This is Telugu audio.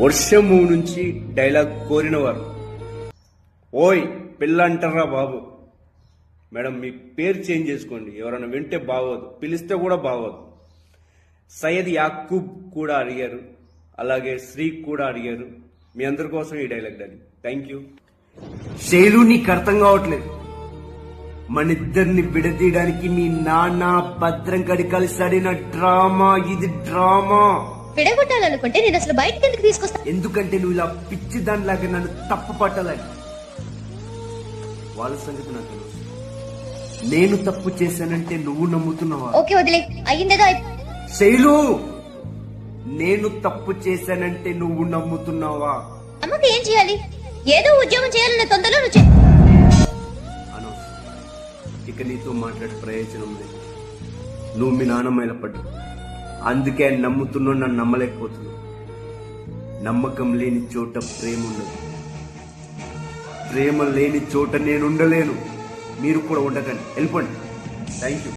వర్షము నుంచి డైలాగ్ కోరినవారు. ఓయ్ పిల్ల అంటారా బాబు. మేడం మీ పేరు చేంజ్ చేసుకోండి. ఎవరైనా వింటే బాగోదు. పిలిస్తే కూడా బాగోదు. సయ్యద్ యాకూబ్ కూడా అడిగారు. అలాగే శ్రీ కూడా అడిగారు. మీ అందరి కోసం ఈ dialogue daddy thank you. Shailu నీకు అర్థం కావట్లేదు. మన ఇద్దరిని విడదీయడానికి మీ నాన్న భద్రం కడి కలిసి డ్రామా. ఇది డ్రామా. విడగొట్టాలనుకుంటే నేను అసలు బయటకి ఎందుకు తీసుకొస్తా ఎందుకంటే నువ్వు ఇలా పిచ్చి దానిలాగా నన్ను తప్పు పట్టాలని వాళ్ళ సంగతి నాకు తెలుసు. నేను తప్పు చేశానంటే నువ్వు నమ్ముతున్నావా? ఓకే వదిలే. అయ్యిందేదో శైలు! నేను తప్పు చేశానంటే నువ్వు నమ్ముతున్నావా? అమ్మకి ఏం చేయాలి? ఏదో ఉద్యోగం చేయాలన్న తొందరలో నువ్వు అనవసరం ఇక నీతో మాట్లాడే ప్రయోజనం లేదు. నువ్వు మీ నాన్నమ్మ పడ్డు అందుకే ఆయన నమ్ముతున్నావు నన్ను నమ్మలేకపోతున్నావు. నమ్మకం లేని చోట ప్రేమ ఉండదు. ప్రేమ లేని చోట నేను ఉండలేను. మీరు కూడా ఉండకండి. వెళ్ళిపోండి. Thank you